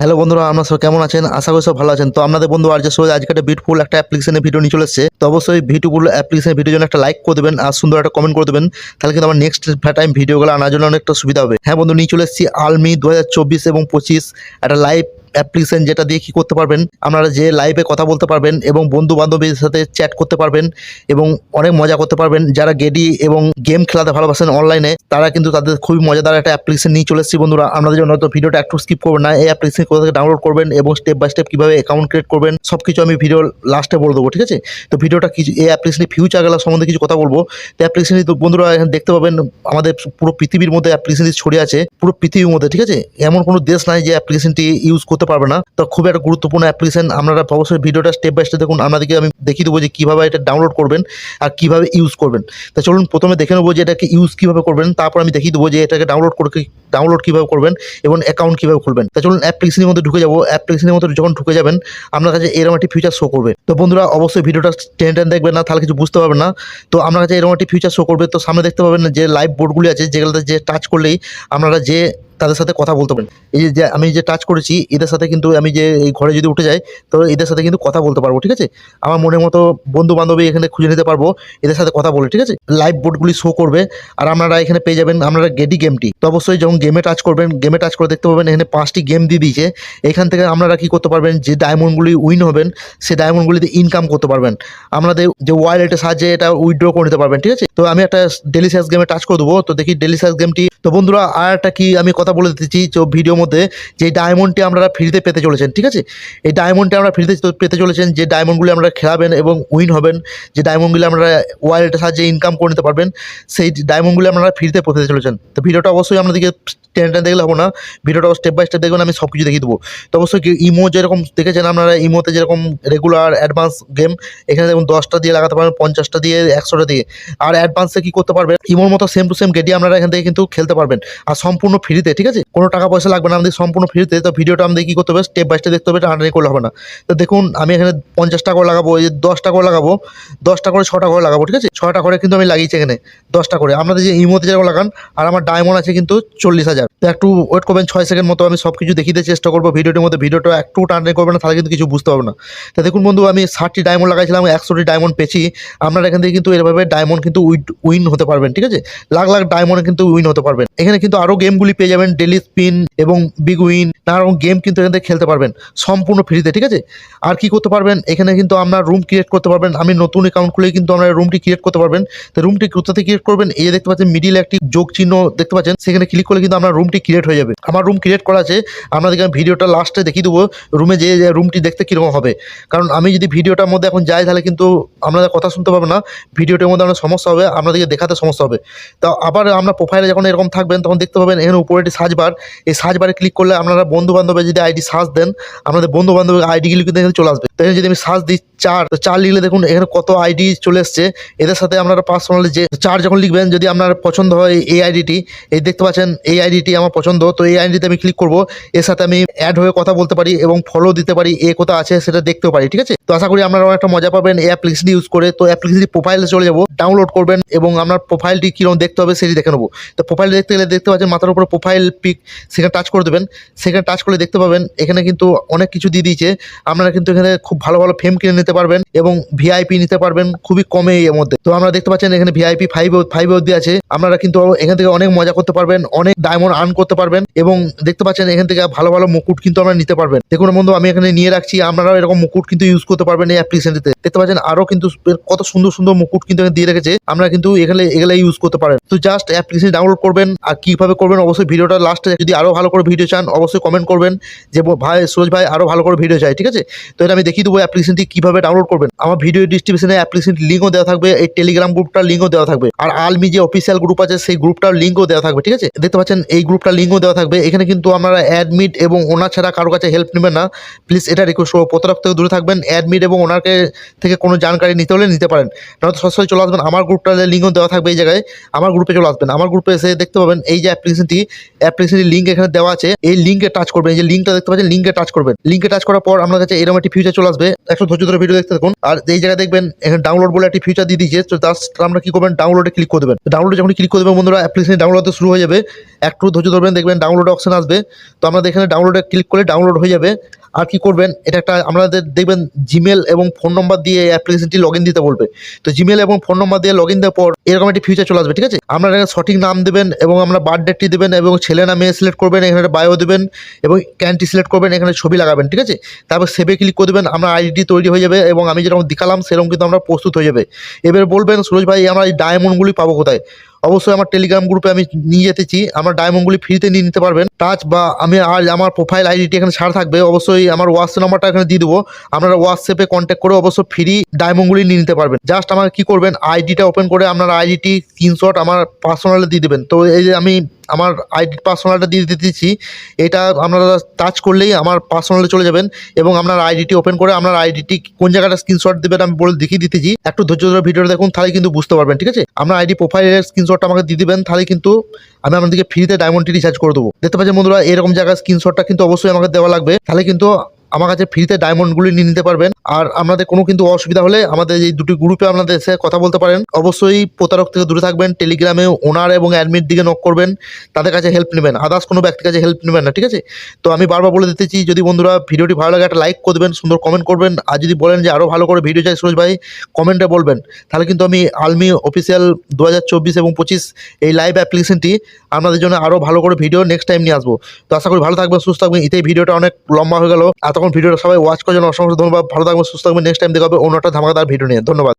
Hello বন্ধুরা, আপনার সব কেমন আছেন? আশা করি সব ভালো আছেন। তো আপনাদের বন্ধু আর যে সবাই আজকে একটা বিউটিফুল একটা অ্যাপ্লিকেশনের ভিডিও নিয়ে চলে এসেছে। তো অবশ্যই বিউটিফুল অ্যাপ্লিকেশনের ভিডিও জন্য একটা লাইক করে দেবেন আর সুন্দর একটা কমেন্ট করে দেবেন। তাহলে কিন্তু আমার নেক্সট টাইম ভিডিওগুলো আনার জন্য অনেকটা সুবিধা হবে। হ্যাঁ বন্ধু, নিয়ে চলে এসেছি আলমি দু হাজার চব্বিশ এবং পঁচিশ। একটা লাইভ অ্যাপ্লিকেশন যেটা দিয়ে কি করতে পারবেন, আপনারা যে লাইভে কথা বলতে পারবেন এবং বন্ধু বান্ধবীর সাথে চ্যাট করতে পারবেন এবং অনেক মজা করতে পারবেন। যারা গেডি এবং গেম খেলাতে ভালোবাসেন অনলাইনে তারা কিন্তু তাদের খুবই মজাদার একটা অ্যাপ্লিকেশন নিয়ে চলে এসেছি বন্ধুরা। আপনাদের জন্য তো ভিডিওটা একটু স্কিপ করবেন না, এই অ্যাপ্লিকেশন কোথা থেকে ডাউনলোড করবেন এবং স্টেপ বাই স্টেপ কীভাবে অ্যাকাউন্ট ক্রিয়েট করবেন সব কিছু আমি ভিডিও লাস্টে বলে দেবো, ঠিক আছে? তো ভিডিওটা কিছু, এই অ্যাপ্লিকেশনের ফিউচার গেলা সম্বন্ধে কিছু কথা বলব। তো অ্যাপ্লিকেশন তো বন্ধুরা এখানে দেখতে পাবেন, আমাদের পুরো পৃথিবীর মধ্যে অ্যাপ্লিকেশন ছড়িয়ে আছে, পুরো পৃথিবীর মধ্যে, ঠিক আছে? এমন কোনো দেশ নাই যে অ্যাপ্লিকেশনটি ইউজ করতে পারবে না। তো খুব একটা গুরুত্বপূর্ণ অ্যাপ্লিকেশন আপনারা অবশ্যই ভিডিওটা স্টেপ বাই স্টেপ দেখুন। আপনাদেরকে আমি দেখিয়ে দেবো যে কীভাবে এটা ডাউনলোড করবেন আর কীভাবে ইউজ করবেন। তা চলুন, প্রথমে দেখে নেব যে এটাকে ইউজ কীভাবে করবেন। তারপর আমি দেখিয়ে দেবো যে এটাকে ডাউনলোড করে ডাউনলোড কীভাবে করবেন এবং অ্যাকাউন্ট কীভাবে খুলবেন। তা চলুন অ্যাপ্লিকেশনের মধ্যে ঢুকে যাব। অ্যাপ্লিকেশনের মধ্যে যখন ঢুকে যাবেন, আপনার কাছে এরকম একটি ফিচার শো করবে। তো বন্ধুরা, অবশ্যই ভিডিওটা টেন টেন দেখবেন না, তাহলে কিছু বুঝতে পারবেন না। তো আপনার কাছে এরকম একটি ফিচার শো করবে। তো সামনে দেখতে পাবেন যে লাইভ বোর্ডগুলি আছে, যেগুলোতে যে টাচ করলেই আপনারা যে তাদের সাথে কথা বলতে পারেন। এই যে- আমি যে টাচ করেছি, এদের সাথে কিন্তু আমি যে এই ঘরে যদি উঠে যাই, তো এদের সাথে কিন্তু কথা বলতে পারব, ঠিক আছে? আমার মনের মতো বন্ধু বান্ধবী এখানে খুঁজে নিতে পারব, এদের সাথে কথা বলে, ঠিক আছে? লাইভ বোর্ডগুলি শো করবে, আর আপনারা এখানে পেয়ে যাবেন আপনারা গেডি গেমটি তো অবশ্যই যখন গেমে টাচ করবেন গেমে টাচ করে দেখতে পাবেন এখানে পাঁচটি গেম দিয়ে দিয়েছে। এখান থেকে আপনারা কী করতে পারবেন, যে ডায়মন্ডগুলি উইন হবেন সেই ডায়মন্ডগুলিতে ইনকাম করতে পারবেন। আপনাদের যে ওয়ালেটের সাহায্যে এটা উইথড্র করে নিতে পারবেন, ঠিক আছে? তো আমি একটা ডেলিশিয়াস গেমে টাচ করে দেবো, তো দেখি ডেলিশিয়াস গেমটি তো বন্ধুরা, আর একটা কি আমি কথা বলে দিচ্ছি ভিডিওর মধ্যে যে ডায়মন্ডটি আপনারা ফ্রিতে পেতে চলেছেন, ঠিক আছে? এই ডায়মন্ডটি আমরা ফ্রিতে পেতে চলেছেন, যে ডায়মন্ডগুলি আপনারা খেলাবেন এবং উইন হবেন, যে ডায়মন্ডগুলি আপনারা ওয়ালেটের সাহায্যে ইনকাম করে নিতে পারবেন, সেই ডায়মন্ডগুলি আপনারা ফ্রিতে পেতে চলেছেন। তো ভিডিওটা অবশ্যই আপনাদেরকে টেন টেন দেখলে হবে না, ভিডিওটা স্টেপ বাই স্টেপ দেখবেন, আমি সব কিছু দেখিয়ে দেবো। তো অবশ্যই ইমো যেরকম দেখেছেন আপনারা, ইমোতে যেরকম রেগুলার অ্যাডভান্স গেম এখানে দেখুন দশটা দিয়ে লাগাতে পারবেন পঞ্চাশটা দিয়ে, একশোটা দিয়ে। আর অ্যাডভান্সে কি করতে পারবেন, ইমোর মতো সেম টু সেম গেটি আপনারা এখান থেকে কিন্তু খেলতে পারবেন, আর সম্পূর্ণ ফ্রিতে ঠিক আছে? কোনো টাকা পয়সা লাগবে না, আমাদের সম্পূর্ণ ফ্রিতে তো ভিডিওটা আমাদের কি করতে হবে স্টেপ বাই স্টেপ দেখতে হবে টানাটানি করলে হবে না। তো দেখুন, আমি এখানে পঞ্চাশ টাকা করে লাগাবো, এই যে দশ টাকা করে লাগাবো, দশটা করে, ছটা করে লাগাবো, ঠিক আছে? ছটা করে কিন্তু আমি লাগিয়েছি এখানে, দশটা করে। আপনাদের যে ইমোতে যেরকম লাগান, আর আমার ডায়মন্ড আছে কিন্তু চল্লিশ হাজার। একটু ওয়েট করবেন ছয় সেকেন্ড মতো, আমি সব কিছু দেখিতে চেষ্টা করব ভিডিওটির মধ্যে। ভিডিওটা একটু টানাটানি করবে না, তাহলে কিন্তু কিছু বুঝতে পারবে না। তো দেখুন বন্ধু, আমি ষাটটি ডায়মন্ড লাগাইছিলাম, একশোটি ডায়মন্ড পেয়েছি। আপনারা এখান থেকে কিন্তু এভাবে ডায়মন্ড কিন্তু উইন হতে পারবেন, ঠিক আছে? লাখ লাখ ডায়মন্ড কিন্তু উইন হতে পারবেন। এখানে কিন্তু আরও গেমগুলি পেয়ে যাবেন ডেলি স্পিন এবং বিগ উইন নানা রকম গেম কিন্তু এখান থেকে খেলতে পারবেন, সম্পূর্ণ ফ্রিতে ঠিক আছে? আর কি করতে পারবেন? এখানে কিন্তু আপনার রুম ক্রিয়েট করতে পারবেন। আমি নতুন অ্যাকাউন্ট খুলে কিন্তু আপনারা রুমটি ক্রিয়েট করতে পারবেন। তো রুমটি কোথাতে ক্রিয়েট করবেন? এই দেখতে পাচ্ছেন মিডিল একটি যোগ চিহ্ন দেখতে পাচ্ছেন। সেখানে ক্লিক করলে কিন্তু আপনার রুমটি ক্রিয়েট হয়ে যাবে। আমার রুম ক্রিয়েট করা আছে, আপনাদেরকে আমি ভিডিওটা লাস্টে দেখিয়ে দেবো রুমে যে রুমটি দেখতে কীরকম হবে। কারণ আমি যদি ভিডিওটার মধ্যে এখন যাই, তাহলে কিন্তু আপনাদের কথা শুনতে পারবেন না। ভিডিওটার মধ্যে আপনার সমস্যা হবে, আপনাদেরকে দেখাতে সমস্যা হবে। তো আবার আমরা প্রোফাইলে যখন এরকম থাকবেন, তখন দেখতে পাবেন এখানে উপরে একটি সার্চ বার এই সার্চ বারে ক্লিক করলে আপনারা বন্ধু বান্ধবের যদি আইডি সার্চ দেন, আপনাদের বন্ধু বান্ধবের আইডিগুলি কিন্তু চলে আসবে। তো যদি আমি সার্চ দিই চার, তো চার লিখলে দেখুন এখানে কত আইডি চলে এসছে। এদের সাথে আপনারা পার্সোনালি যে চার যখন লিখবেন, যদি আপনার পছন্দ হয় এই আইডিটি এই দেখতে পাচ্ছেন এই আইডিটি আমার পছন্দ, তো এই আইডিতে আমি ক্লিক করব। এর সাথে আমি অ্যাড হয়ে কথা বলতে পারি এবং ফলো দিতে পারি, এ কোথা আছে সেটা দেখতেও পারি, ঠিক আছে? তো আশা করি আপনারা একটা মজা পাবেন এই অ্যাপ্লিকেশনটি ইউজ করে। তো অ্যাপ্লিকেশনটি প্রোফাইলে চলে যাব ডাউনলোড করবেন এবং আপনার প্রোফাইলটি কীরকম দেখতে হবে সেটি দেখে নেব। তো প্রোফাইল দেখতে গেলে দেখতে পাচ্ছেন মাথার উপরে প্রোফাইল পিক সেখানে টাচ করে দেবেন। সেখানে টাচ করলে দেখতে পাবেন, এখানে কিন্তু অনেক কিছু দিয়ে দিয়েছে। আপনারা কিন্তু এখানে খুব ভালো ভালো ফেম কিনে নিতে পারবেন এবং ভিআইপি নিতে পারবেন খুবই কমে এর মধ্যে। তো আমরা দেখতে পাচ্ছেন এখানে ভিআইপি ফাইভ ফাইভ অব্দি আছে। আপনারা কিন্তু এখান থেকে অনেক মজা করতে পারবেন, অনেক ডায়মন্ড আর্ন করতে পারবেন এবং দেখতে পাচ্ছেন এখান থেকে ভালো ভালো মুকুট কিন্তু আমরা নিতে পারবেন। দেখুন বন্ধু, আমি এখানে নিয়ে রাখছি, আপনারাও এরকম মুকুট কিন্তু ইউজ করতে পারবেন এই অ্যাপ্লিকেশনটিতে দেখতে পাচ্ছেন আরও কিন্তু কত সুন্দর সুন্দর মুকুট কিন্তু এখানে দিয়ে রেখেছে। আমরা কিন্তু এখানে এগুলো ইউজ করতে পারেন। তো জাস্ট অ্যাপ্লিকেশন ডাউনলোড করবেন আর কীভাবে করবেন অবশ্যই ভিডিওটা লাস্টে যদি আরও ভালো করে ভিডিও চান, অবশ্যই কমেন্ট করবেন যে ভাই, সুরজ ভাই আরও ভালো করে ভিডিও চাই ঠিক আছে? তো এটা আমি দেখিয়ে দেবো অ্যাপ্লিকেশনটি কীভাবে ডাউনলোড করবেন। আমার ভিডিও ডিস্ট্রিবিউশনে অ্যাপ্লিকেশন লিঙ্কও দেওয়া থাকবে, এই টেলিগ্রাম গ্রুপটার লিঙ্কও দেওয়া থাকবে। আর আলমি যে অফিসিয়াল গ্রুপ আছে, সেই গ্রুপটার লিঙ্কও দেওয়া থাকবে, ঠিক আছে? দেখতে পাচ্ছেন, এই গ্রুপটার লিঙ্কও দেওয়া থাকবে। এখানে কিন্তু আপনারা অ্যাডমিট এবং ওনার ছাড়া কারও কাছে হেল্প নেবেন না। প্লিজ এটা রিকোয়েস্ট করব। প্রতারক থেকে দূরে থাকবেন অ্যাডমিট এবং ওনারকে থেকে কোনো জানকারি নিতে হলে নিতে পারেন। নয়তো সরাসরি চলে আসবেন, আমার গ্রুপটার লিঙ্কও দেওয়া থাকবে এই জায়গায়। আমার গ্রুপে চলে আসবেন। আমার গ্রুপে এসে দেখতে পাবেন, এই যে অ্যাপ্লিকেশনটি অ্যাপ্লিকেশনটির লিঙ্ক এখানে দেওয়া আছে। এই লিঙ্কে টাচ করবেন। এই যে লিঙ্কটা দেখতে পাচ্ছেন লিঙ্কে টাচ করবেন। লিঙ্কে টাচ করার পর আপনার কাছে এরকম একটি ফিউচার চলে আসবে। একটু ধৈর্য ধরে ভিডিও দেখতে থাকুন। আর এই জায়গায় দেখবেন, এখানে ডাউনলোড বলে একটি ফিচার দিয়ে দিয়েছে। তো জাস্ট আমরা কি করবেন? ডাউনলোডে ক্লিক করে দেবেন। ডাউনলোডে যখন ক্লিক করে দেবেন বন্ধুরা অ্যাপ্লিকেশন ডাউনলোড হতে শুরু হয়ে যাবে। একটু ধৈর্য ধরবেন, দেখবেন ডাউনলোড অপশন আসবে। তো আমরা এখানে ডাউনলোডে ক্লিক করে ডাউনলোড হয়ে যাবে। আর কি করবেন? এটা একটা আপনাদের দেখবেন জিমেল এবং ফোন নম্বর দিয়ে অ্যাপ্লিকেশনটি লগ দিতে বলবে। তো জিমেল এবং ফোন নম্বর দিয়ে লগ ইন দেওয়ার পর এরকম একটি ফিউচার চলে আসবে, ঠিক আছে? আপনারা সঠিক নাম দেবেন এবং আপনার বার্থ ডেটটি দেবেন এবং ছেলে না মেয়ে সিলেক্ট করবেন, এখানে বায়ো দেবেন এবং ক্যানটি সিলেক্ট করবেন, এখানে ছবি লাগাবেন, ঠিক আছে? তারপর সেভে ক্লিক করে দেবেন আমরা আইডি তৈরি হয়ে যাবে এবং আমি যেরকম দেখালাম, সেরকম কিন্তু আমরা প্রস্তুত হয়ে যাবে। এবার বলবেন, সুরজ ভাই, আমরা এই ডায়মন্ডগুলি পাবো কোথায়? অবশ্যই আমার টেলিগ্রাম গ্রুপে আমি নিয়ে যেতেছি। আমার ডায়মন্ডগুলি ফ্রিতে নিয়ে নিতে পারবেন। টাচ বা আমি আর আমার প্রোফাইল আইডিটি এখানে ছাড় থাকবে। অবশ্যই আমার হোয়াটসঅ্যাপ নাম্বারটা এখানে দিয়ে দেবো। আপনারা হোয়াটসঅ্যাপে কন্ট্যাক্ট করে অবশ্যই ফ্রি ডায়মন্ডগুলি নিয়ে নিতে পারবেন। জাস্ট আমার কী করবেন? আইডিটা ওপেন করে আপনার আইডিটি স্ক্রিনশট আমার পার্সোনালে দিয়ে দেবেন। তো এই যে আমি আমার আইডি পার্সোনালটা দিয়ে দিতেছি। এটা আপনারা টাচ করলেই আমার পার্সোনালে চলে যাবেন এবং আপনার আইডিটি ওপেন করে আপনার আইডিটি কোন জায়গাটা স্ক্রিনশট দেবেন আমি বলে দেখিয়ে দিতেছি। একটু ধৈর্য ধরে ভিডিওটা দেখুন তাহলে কিন্তু বুঝতে পারবেন, ঠিক আছে? আপনার আইডি প্রোফাইলের স্ক্রিনশটটা আমাকে দিয়ে দেবেন তাহলে কিন্তু আমি আপনাদেরকে ফ্রিতে ডায়মন্ডটি রিচার্জ করে দেবো। দেখতে পাচ্ছি বন্ধুরা, এরকম জায়গায় স্ক্রিনশটটা কিন্তু অবশ্যই আমাকে দেওয়া লাগবে। তাহলে কিন্তু আমার কাছে ফ্রিতে ডায়মন্ডগুলি নিয়ে নিতে পারবেন। আর আপনাদের কোনো কিন্তু অসুবিধা হলে আমাদের এই দুটি গ্রুপে আপনাদের এসে কথা বলতে পারেন। অবশ্যই প্রতারক থেকে দূরে থাকবেন টেলিগ্রামে ওনার এবং অ্যাডমিট দিকে নক করবেন। তাদের কাছে হেল্প নেবেন। আদার্স কোনো ব্যক্তির কাছে হেল্প নেবেন না, ঠিক আছে? তো আমি বারবার বলে দিতেছি, যদি বন্ধুরা ভিডিওটি ভালো লাগে, একটা লাইক করে দেবেন, সুন্দর কমেন্ট করবেন। আর যদি বলেন যে আরও ভালো করে ভিডিও চাই সুরজ ভাই কমেন্টে বলবেন। তাহলে কিন্তু আমি আলমি অফিসিয়াল দু হাজার চব্বিশ এবং পঁচিশ এই লাইভ অ্যাপ্লিকেশনটি আপনাদের জন্য আরও ভালো করে ভিডিও নেক্সট টাইম নিয়ে আসব। তো আশা করি ভালো থাকবেন, সুস্থ থাকবেন। এতেই ভিডিওটা অনেক লম্বা হয়ে গেল। এতক্ষণ ভিডিওটা সবাই ওয়াচ করার জন্য অসংখ্য ধন্যবাদ। ভালো থাকবেন, সুস্থ থাকবেন। নেক্সট টাইম দেখা হবে অন্য একটা ধামাকাদার ভিডিও নিয়ে। ধন্যবাদ।